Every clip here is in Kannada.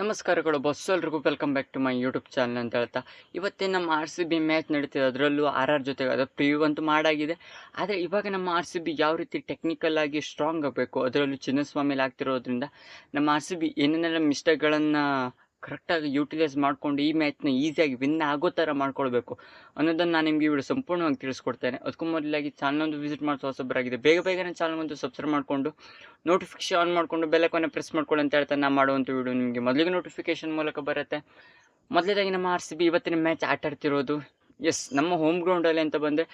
ನಮಸ್ಕಾರಗಳು ಬಸ್ ಎಲ್ರಿಗೂ. Welcome back to my YouTube channel ಅಂತ ಹೇಳ್ತಾ. ಇವತ್ತೇ ನಮ್ಮ ಆರ್ ಸಿ ಬಿ ಮ್ಯಾಚ್ ನಡೀತಿದೆ. ಅದರಲ್ಲೂ ಆರ್ ಆರ್ ಜೊತೆಗೆ ಅದು ಪ್ರಿವ್ಯೂ ಅಂತೂ ಮಾಡಾಗಿದೆ. ಆದರೆ ಇವಾಗ ನಮ್ಮ ಆರ್ ಸಿ ಬಿ ಯಾವ ರೀತಿ ಟೆಕ್ನಿಕಲ್ ಆಗಿ ಸ್ಟ್ರಾಂಗ್ ಆಗಬೇಕು? ಅದರಲ್ಲೂ ಚಿನ್ನಸ್ವಾಮಿಲಿ ಆಗ್ತಿರೋದ್ರಿಂದ ನಮ್ಮ ಆರ್ ಸಿ ಬಿ ಏನೇನೆಲ್ಲ ಮಿಸ್ಟೇಕ್ಗಳನ್ನು ಕರೆಕ್ಟಾಗಿ ಯುಟಿಲೈಸ್ ಮಾಡಿಕೊಂಡು ಈ ಮ್ಯಾಚ್ನ ಈಸಿಯಾಗಿ ವಿನ್ ಆಗೋ ಥರ ಮಾಡ್ಕೊಳ್ಬೇಕು. ಅನ್ನೋದನ್ನು ನಾನು ನಿಮಗೆ ಇವರು ಸಂಪೂರ್ಣವಾಗಿ ತಿಳಿಸ್ಕೊಡ್ತೇನೆ. ಅದಕ್ಕೂ ಮೊದಲಾಗಿ ಚಾನಲ್ ವಿಸಿಟ್ ಮಾಡಿಸೋ ಹೊಸಬರಾಗಿದೆ ಬೇಗ ಬೇಗನೆ ಚಾನಲ್ ಒಂದು ಸಬ್ಸ್ಕ್ರೈಬ್ ಮಾಡಿಕೊಂಡು ನೋಟಿಫಿಕೇಶನ್ ಆನ್ ಮಾಡಿಕೊಂಡು ಬೆಲ್ಲೈಕನ್ನ ಪ್ರೆಸ್ ಮಾಡ್ಕೊಳ್ಳಿ ಅಂತ ಹೇಳ್ತಾ ನಾನು ಮಾಡುವಂಥ ವಿಡಿಯೋ ನಿಮಗೆ ಮೊದಲಿಗೆ ನೋಟಿಫಿಕೇಶನ್ ಮೂಲಕ ಬರುತ್ತೆ. ಮೊದಲೇದಾಗಿ ನಮ್ಮ ಆರ್ ಸಿ ಬಿ ಇವತ್ತಿನ ಮ್ಯಾಚ್ ಆಟ ಆಡ್ತಿರೋದು. ಎಸ್ ನಮ್ಮ ಹೋಮ್ ಗ್ರೌಂಡಲ್ಲಿ ಅಂತ ಬಂದರೆ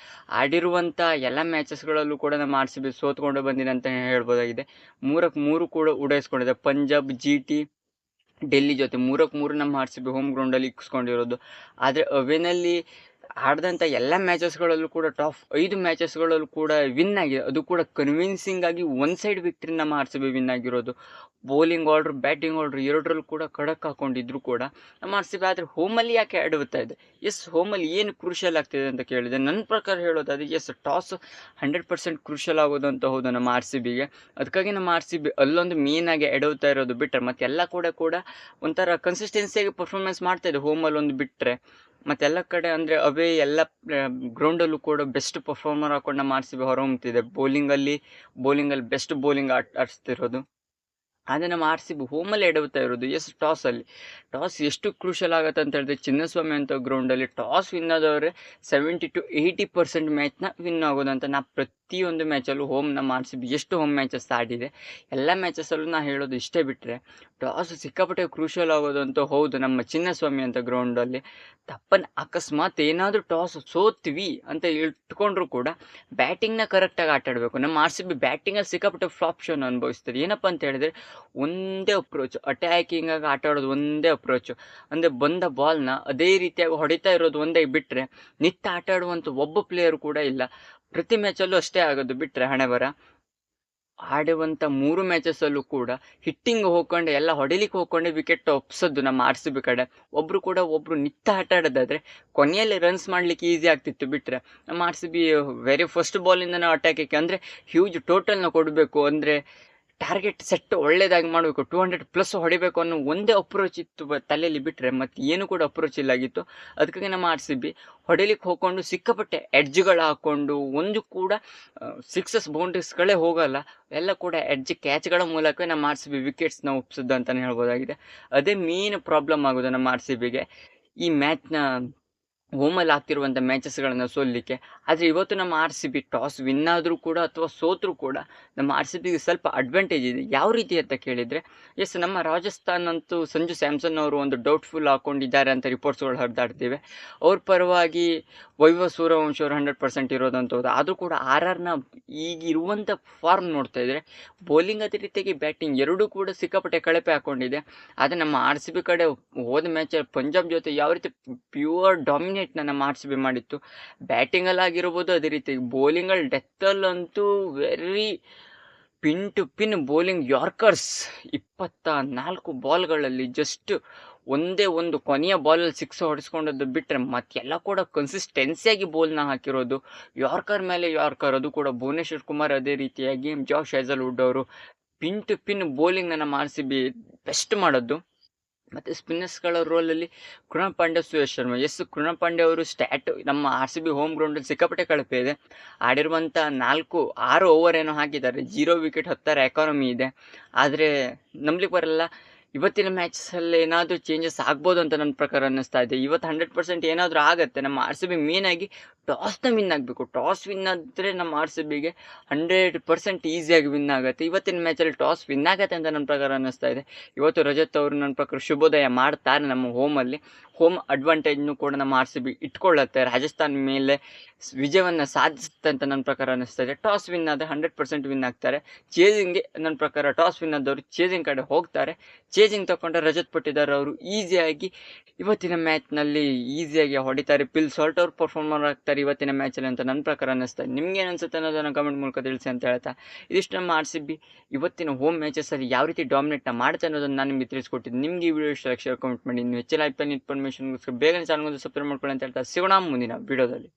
ಆಡಿರುವಂಥ ಎಲ್ಲ ಮ್ಯಾಚಸ್ಗಳಲ್ಲೂ ಕೂಡ ನಮ್ಮ ಆರ್ ಸಿ ಬಿ ಸೋತ್ಕೊಂಡು ಬಂದಿದೆ ಅಂತ ಹೇಳ್ಬೋದಾಗಿದೆ. ಮೂರಕ್ಕೆ ಮೂರು ಕೂಡ ಉಡಾಯಿಸ್ಕೊಂಡಿದೆ. ಪಂಜಾಬ್ ಜಿ ಟಿ ಡೆಲ್ಲಿ ಜೊತೆ ಮೂರಕ್ಕೆ ಮೂರು ನಮ್ಮ ಆರ್ ಸಿ ಬಿ ಹೋಮ್ ಗ್ರೌಂಡಲ್ಲಿ ಇಕ್ಸ್ಕೊಂಡಿರೋದು. ಆದರೆ ಅವೇನಲ್ಲಿ ಆಡಿದಂಥ ಎಲ್ಲ ಮ್ಯಾಚಸ್ಗಳಲ್ಲೂ ಕೂಡ ಟಾಪ್ ಐದು ಮ್ಯಾಚಸ್ಗಳಲ್ಲೂ ಕೂಡ ವಿನ್ ಆಗಿದೆ ಅದು ಕೂಡ ಕನ್ವಿನ್ಸಿಂಗ್ ಆಗಿ ಒನ್ ಸೈಡ್ ವಿಕ್ಟ್ರಿನ ನಮ್ಮ ಆರ್ ಸಿ ಬಿ ವಿನ್ ಆಗಿರೋದು. ಬೌಲಿಂಗ್ ಆರ್ಡ್ರ್ ಬ್ಯಾಟಿಂಗ್ ಆರ್ಡ್ರ್ ಎರಡರಲ್ಲೂ ಕೂಡ ಖಡಕ್ ಹಾಕೊಂಡಿದ್ರು ಕೂಡ ನಮ್ಮ ಆರ್ ಸಿ ಬಿ ಆದರೆ ಹೋಮಲ್ಲಿ ಯಾಕೆ ಆಡುತ್ತಾ ಇದೆ? ಎಸ್ ಹೋಮಲ್ಲಿ ಏನು ಕ್ರೂಷಲ್ ಆಗ್ತಿದೆ ಅಂತ ಕೇಳಿದೆ. ನನ್ನ ಪ್ರಕಾರ ಹೇಳೋದಾದ್ರೆ yes toss hundred percent crucial ಆಗೋದು ಅಂತ ಹೌದು ನಮ್ಮ ಆರ್ ಸಿ ಬಿಗೆ ಅದಕ್ಕಾಗಿ ನಮ್ಮ ಆರ್ ಸಿ ಬಿ ಅಲ್ಲೊಂದು ಮೇನಾಗಿ ಎಡವುತ್ತಾ ಇರೋದು ಬಿಟ್ಟರೆ ಮತ್ತೆಲ್ಲ ಕೂಡ ಕೂಡ ಒಂಥರ ಕನ್ಸಿಸ್ಟೆನ್ಸಿಯಾಗಿ ಪರ್ಫಾರ್ಮೆನ್ಸ್ ಮಾಡ್ತಾ ಇದೆ ಹೋಮಲ್ಲಿ ಒಂದು ಬಿಟ್ಟರೆ ಮತ್ತೆಲ್ಲ ಕಡೆ ಅಂದರೆ ಅವೇ ಎಲ್ಲ ಗ್ರೌಂಡಲ್ಲೂ ಕೂಡ ಬೆಸ್ಟ್ ಪರ್ಫಾರ್ಮರ್ ಹಾಕೊಂಡು ನಮ್ಮ ಆರ್ ಸಿ ಬಿ ಹೊರಹೊಮ್ತಿದೆ ಬೌಲಿಂಗಲ್ಲಿ ಬೌಲಿಂಗಲ್ಲಿ ಬೆಸ್ಟ್ ಬೌಲಿಂಗ್ ಆಟ ಆಡಿಸ್ತಿರೋದು. ಆದರೆ ನಮ್ಮ ಆರ್ ಸಿ ಬಿ ಹೋಮಲ್ಲಿ ಇರೋದು ಎಸ್ ಟಾಸಲ್ಲಿ ಟಾಸ್ ಎಷ್ಟು ಕ್ರೂಷಲ್ ಆಗುತ್ತೆ ಅಂತ ಹೇಳಿದ್ರೆ, ಚಿನ್ನಸ್ವಾಮಿ ಅಂತ ಗ್ರೌಂಡಲ್ಲಿ ಟಾಸ್ ವಿನ್ ಆದವರೆ ಸೆವೆಂಟಿ ಟು ಏಯ್ಟಿ ಪರ್ಸೆಂಟ್ ಮ್ಯಾಚ್ನ ವಿನ್ ಆಗೋದು ಅಂತ ನಾ ಪ್ರತಿಯೊಂದು ಮ್ಯಾಚಲ್ಲೂ ಹೋಮ್ ನಮ್ಮ ಆರ್ ಸಿ ಬಿ ಎಷ್ಟು ಹೋಮ್ ಮ್ಯಾಚಸ್ ಆಡಿದೆ ಎಲ್ಲ ಮ್ಯಾಚಸಲ್ಲೂ ನಾನು ಹೇಳೋದು ಇಷ್ಟೇ ಬಿಟ್ಟರೆ ಟಾಸ್ ಸಿಕ್ಕಾಪಟ್ಟೆ ಕ್ರೂಷಿಯಲ್ ಆಗೋದು ಅಂತ ಹೌದು, ನಮ್ಮ ಚಿನ್ನಸ್ವಾಮಿ ಅಂತ ಗ್ರೌಂಡಲ್ಲಿ ತಪ್ಪನ್ ಅಕಸ್ಮಾತ್ ಏನಾದರೂ ಟಾಸ್ ಸೋತ್ವಿ ಅಂತ ಇಟ್ಕೊಂಡ್ರು ಕೂಡ ಬ್ಯಾಟಿಂಗ್ನ ಕರೆಕ್ಟಾಗಿ ಆಟಾಡಬೇಕು. ನಮ್ಮ ಆರ್ ಸಿ ಬಿ ಬ್ಯಾಟಿಂಗಲ್ಲಿ ಸಿಕ್ಕಾಪಟ್ಟೆ ಫ್ಲಾಪ್ ಶೋನ ಅನುಭವಿಸ್ತಾರೆ. ಏನಪ್ಪ ಅಂತ ಹೇಳಿದ್ರೆ, ಒಂದೇ ಅಪ್ರೋಚ್ ಅಟ್ಯಾಕಿಂಗಾಗಿ ಆಟ ಆಡೋದು ಒಂದೇ ಅಪ್ರೋಚು ಅಂದರೆ ಬಂದ ಬಾಲ್ನ ಅದೇ ರೀತಿಯಾಗಿ ಹೊಡಿತಾ ಇರೋದು ಒಂದೇ ಬಿಟ್ಟರೆ ನಿತ್ಯ ಆಟ ಆಡುವಂಥ ಒಬ್ಬ ಪ್ಲೇಯರ್ ಕೂಡ ಇಲ್ಲ. ಪ್ರತಿ ಮ್ಯಾಚಲ್ಲೂ ಅಷ್ಟೇ ಆಗೋದು ಬಿಟ್ಟರೆ ಹಣೆ ಬರ ಆಡುವಂಥ ಮೂರು ಮ್ಯಾಚಸ್ಸಲ್ಲೂ ಕೂಡ ಹಿಟ್ಟಿಂಗ್ ಹೋಗ್ಕೊಂಡು, ಎಲ್ಲ ಹೊಡಿಲಿಕ್ಕೆ ಹೋಗ್ಕೊಂಡು ವಿಕೆಟ್ ಒಪ್ಸೋದು ನಮ್ಮ ಆರ್ ಸಿ ಬಿ ಕಡೆ. ಒಬ್ಬರು ಕೂಡ ಒಬ್ಬರು ನಿತ್ಯ ಆಟ ಆಡೋದಾದರೆ ಕೊನೆಯಲ್ಲಿ ರನ್ಸ್ ಮಾಡಲಿಕ್ಕೆ ಈಸಿ ಆಗ್ತಿತ್ತು ಬಿಟ್ಟರೆ ನಮ್ಮ R C B very first ಬಾಲಿಂದನೇ ಅಟ್ಯಾಕಿಗೆ ಅಂದರೆ ಹ್ಯೂಜ್ ಟೋಟಲ್ನ ಕೊಡಬೇಕು. ಅಂದರೆ ಟಾರ್ಗೆಟ್ ಸೆಟ್ ಒಳ್ಳೇದಾಗಿ ಮಾಡಬೇಕು, ಟೂ ಹಂಡ್ರೆಡ್ ಪ್ಲಸ್ ಹೊಡಿಬೇಕು ಅನ್ನೋ ಒಂದೇ ಅಪ್ರೋಚ್ ಇತ್ತು ತಲೆಯಲ್ಲಿ ಬಿಟ್ಟರೆ ಮತ್ತು ಏನು ಕೂಡ ಅಪ್ರೋಚ್ ಇಲ್ಲಾಗಿತ್ತು ಅದಕ್ಕಾಗಿ ನಮ್ಮ ಆರ್ ಸಿ ಬಿ ಹೊಡಿಲಿಕ್ಕೆ ಹೋಗ್ಕೊಂಡು ಸಿಕ್ಕಾಪಟ್ಟೆ ಎಡ್ಜ್ಗಳು ಹಾಕ್ಕೊಂಡು ಒಂದು ಕೂಡ ಸಿಕ್ಸಸ್ ಬೌಂಡ್ರೀಸ್ಗಳೇ ಹೋಗಲ್ಲ, ಎಲ್ಲ ಕೂಡ ಎಡ್ಜ್ ಕ್ಯಾಚ್ಗಳ ಮೂಲಕವೇ ನಮ್ಮ ಆರ್ ಸಿ ಬಿ ವಿಕೆಟ್ಸ್ನ ಒಪ್ಸಿದ್ದು ಅಂತಲೇ ಹೇಳ್ಬೋದಾಗಿದೆ. ಅದೇ ಮೇನ್ ಪ್ರಾಬ್ಲಮ್ ಆಗೋದು ನಮ್ಮ ಆರ್ ಸಿ ಬಿಗೆ. ಈ ಮ್ಯಾಚ್ನ ಹೋಮಲ್ಲಿ ಆಗ್ತಿರುವಂಥ ಮ್ಯಾಚಸ್ಗಳನ್ನು ಸೋಲಿಕ್ಕೆ ಆದರೆ ಇವತ್ತು ನಮ್ಮ R C B toss win ಆದರೂ ಕೂಡ ಅಥವಾ ಸೋತರೂ ಕೂಡ ನಮ್ಮ ಆರ್ ಸಿ ಬಿಗೆ ಸ್ವಲ್ಪ ಅಡ್ವಾಂಟೇಜ್ ಇದೆ. ಯಾವ ರೀತಿ ಅಂತ ಕೇಳಿದರೆ ಎಸ್ ನಮ್ಮ ರಾಜಸ್ಥಾನ್ ಅಂತೂ ಸಂಜು ಸ್ಯಾಮ್ಸನ್ ಅವರು ಒಂದು ಡೌಟ್ಫುಲ್ ಹಾಕೊಂಡಿದ್ದಾರೆ ಅಂತ ರಿಪೋರ್ಟ್ಸ್ಗಳು ಹರಿದಾಡ್ತಿವೆ. ಅವ್ರ ಪರವಾಗಿ ವೈವ ಸೂರ್ಯವಂಶ ಅವರು ಹಂಡ್ರೆಡ್ ಪರ್ಸೆಂಟ್ ಇರೋದಂತ ಹೌದು. ಆದರೂ ಕೂಡ ಆರ್ ಆರ್ನ ಈಗ ಇರುವಂಥ ಫಾರ್ಮ್ ನೋಡ್ತಾ ಇದ್ದರೆ ಬೌಲಿಂಗ್ ಅದೇ ರೀತಿಯಾಗಿ ಬ್ಯಾಟಿಂಗ್ ಎರಡೂ ಕೂಡ ಸಿಕ್ಕಾಪಟ್ಟೆ ಕಳಪೆ ಹಾಕೊಂಡಿದೆ. ಆದರೆ ನಮ್ಮ ಆರ್ ಸಿ ಬಿ ಕಡೆ ಹೋದ ಮ್ಯಾಚಲ್ಲಿ ಪಂಜಾಬ್ ಜೊತೆ ಯಾವ ರೀತಿ ಪ್ಯೂರ್ ಡಾಮಿನೇಟ್ನ ನಮ್ಮ ಆರ್ ಬಿ ಮಾಡಿತ್ತು. ಬ್ಯಾಟಿಂಗಲ್ಲಿ ಆಗಿರ್ಬೋದು, ಅದೇ ರೀತಿ ಬೌಲಿಂಗಲ್ಲಿ ಡೆತ್ತಲ್ಲಂತೂ very pin to pin bowling yorkers ಇಪ್ಪತ್ತ ನಾಲ್ಕು ಬಾಲ್ಗಳಲ್ಲಿ ಜಸ್ಟ್ ಒಂದೇ ಒಂದು ಕೊನೆಯ ಬಾಲಲ್ಲಿ ಸಿಕ್ಸ್ ಹೊಡೆಸ್ಕೊಂಡದ್ದು ಬಿಟ್ಟರೆ ಮತ್ತೆಲ್ಲ ಕೂಡ ಕನ್ಸಿಸ್ಟೆನ್ಸಿಯಾಗಿ ಬೋಲ್ನ ಹಾಕಿರೋದು. ಯಾರ್ಕರ್ ಮೇಲೆ ಯಾರ್ಕರ್ ಅದು ಕೂಡ ಭುವನೇಶ್ವರ್ ಕುಮಾರ್ ಅದೇ ರೀತಿಯಾಗಿ, ಜಾಶ್ ವುಡ್ ಅವರು ಪಿನ್ ಟು ಪಿನ್ ಬೌಲಿಂಗ್ನ ನಮ್ಮ ಆರ್ ಸಿ ಬಿ ಬೆಸ್ಟ್ ಮಾಡೋದು. ಮತ್ತು ಸ್ಪಿನ್ನರ್ಸ್ಗಳ ರೋಲಲ್ಲಿ ಕೃಣಾಲ್ ಪಾಂಡ್ಯ ಸುರೇಶ್ ಶರ್ಮಾ. ಎಸ್ ಕೃಣಾಲ್ ಪಾಂಡ್ಯ ಅವರು ಸ್ಟ್ಯಾಟ್ ನಮ್ಮ ಆರ್ ಸಿ ಬಿ ಹೋಮ್ ಗ್ರೌಂಡಲ್ಲಿ ಸಿಕ್ಕಾಪಟ್ಟೆ ಕಳಪೆ ಇದೆ. ಆಡಿರುವಂಥ ನಾಲ್ಕು, ಆರು ಓವರ್ ಏನೋ ಹಾಕಿದ್ದಾರೆ. ಜೀರೋ ವಿಕೆಟ್ ಹತ್ತರ ಎಕಾನಮಿ ಇದೆ. ಆದರೆ ನಂಬಲಿಕ್ಕೆ ಬರಲ್ಲ. ಇವತ್ತಿನ ಮ್ಯಾಚಲ್ಲಿ ಏನಾದರೂ ಚೇಂಜಸ್ ಆಗ್ಬೋದು ಅಂತ ನನ್ನ ಪ್ರಕಾರ ಅನ್ನಿಸ್ತಾ ಇದೆ. ಇವತ್ತು ಹಂಡ್ರೆಡ್ ಪರ್ಸೆಂಟ್ ಏನಾದರೂ ಆಗುತ್ತೆ. ನಮ್ಮ ಆರ್ ಸಿ ಬಿ ಮೇನಾಗಿ ಟಾಸ್ನ ವಿನ್ ಆಗಬೇಕು. ಟಾಸ್ ವಿನ್ ಆದರೆ ನಮ್ಮ ಆರ್ ಸಿ ಬಿಗೆ ಹಂಡ್ರೆಡ್ ಪರ್ಸೆಂಟ್ ಈಸಿಯಾಗಿ ವಿನ್ ಆಗುತ್ತೆ. ಇವತ್ತಿನ ಮ್ಯಾಚಲ್ಲಿ ಟಾಸ್ ವಿನ್ ಆಗುತ್ತೆ ಅಂತ ನನ್ನ ಪ್ರಕಾರ ಅನ್ನಿಸ್ತಾ ಇದೆ. ಇವತ್ತು ರಜತ್ ಅವರು ನನ್ನ ಪ್ರಕಾರ ಶುಭೋದಯ ಮಾಡ್ತಾರೆ ನಮ್ಮ ಹೋಮಲ್ಲಿ ಹೋಮ್ ಅಡ್ವಾಂಟೇಜ್ನು ಕೂಡ ನಮ್ಮ ಆರ್ ಸಿ ಬಿ ಇಟ್ಕೊಳ್ಳುತ್ತೆ. ರಾಜಸ್ಥಾನ್ ಮೇಲೆ ವಿಜಯವನ್ನು ಸಾಧಿಸುತ್ತೆ ಅಂತ ನನ್ನ ಪ್ರಕಾರ ಅನ್ನಿಸ್ತಾ ಇದೆ. ಟಾಸ್ ವಿನ್ ಆದರೆ ಹಂಡ್ರೆಡ್ ಪರ್ಸೆಂಟ್ ವಿನ್ ಆಗ್ತಾರೆ. ಚೇಜಿಂಗ್ಗೆ ನನ್ನ ಪ್ರಕಾರ ಟಾಸ್ ವಿನ್ ಆದವರು ಚೇಜಿಂಗ್ ಕಡೆ ಹೋಗ್ತಾರೆ. ಚೇಜಿಂಗ್ ತಗೊಂಡ್ರೆ ರಜತ್ ಪಟ್ಟಿದಾರ್ ಅವರು ಈಸಿಯಾಗಿ ಇವತ್ತಿನ ಮ್ಯಾಚ್ನಲ್ಲಿ ಈಸಿಯಾಗಿ ಹೊಡಿತಾರೆ. ಪಿಲ್ ಸಾಲ್ಟ್ ಅವ್ರು ಪರ್ಫಾರ್ಮರ್ ಆಗ್ತಾರೆ. ಇವತ್ತಿನ ಮ್ಯಾಚಲ್ಲಿ ಅಂತ ನನ್ನ ಪ್ರಕಾರ ಅನ್ನಿಸ್ತಾ ನಿಮಗೆ ಏನು ಅನಿಸುತ್ತೆ ಅನ್ನೋದನ್ನು ಕಮೆಂಟ್ ಮೂಲಕ ತಿಳಿಸಿ ಅಂತ ಹೇಳ್ತಾ. ಇದಿಷ್ಟು ನಮ್ಮ ಆರ್ ಸಿ ಬಿ ಇವತ್ತಿನ ಹೋಮ್ ಮ್ಯಾಚಸಲ್ಲಿ ಯಾವ ರೀತಿ ಡಾಮಿನೇಟ್ನ ಮಾಡುತ್ತೆ ಅನ್ನೋದನ್ನು ನಾನು ನಿಮಗೆ ತಿಳಿಸ್ಕೊಟ್ಟಿದ್ದು ನಿಮಗೆ ಈ ವಿಡಿಯೋ ಇಷ್ಟ ಲಕ್ಷ ಕಮೆಂಟ್ ಮಾಡಿ. ನೀವು ಹೆಚ್ಚಿನ ಐ ಪಿ ಎಲ್ ಇನ್ಫಾರ್ಮೇಷನ್ಗೋಸ್ಕರ ಬೇಗನೆ ಚಾನಲ್ ಸಬ್ಸ್ಕ್ರೈಬ್ ಮಾಡ್ಕೊಳ್ಳಿ ಅಂತ ಹೇಳ್ತಾ. ಸಿಗೋಣ ಮುಂದಿನ ವಿಡಿಯೋದಲ್ಲಿ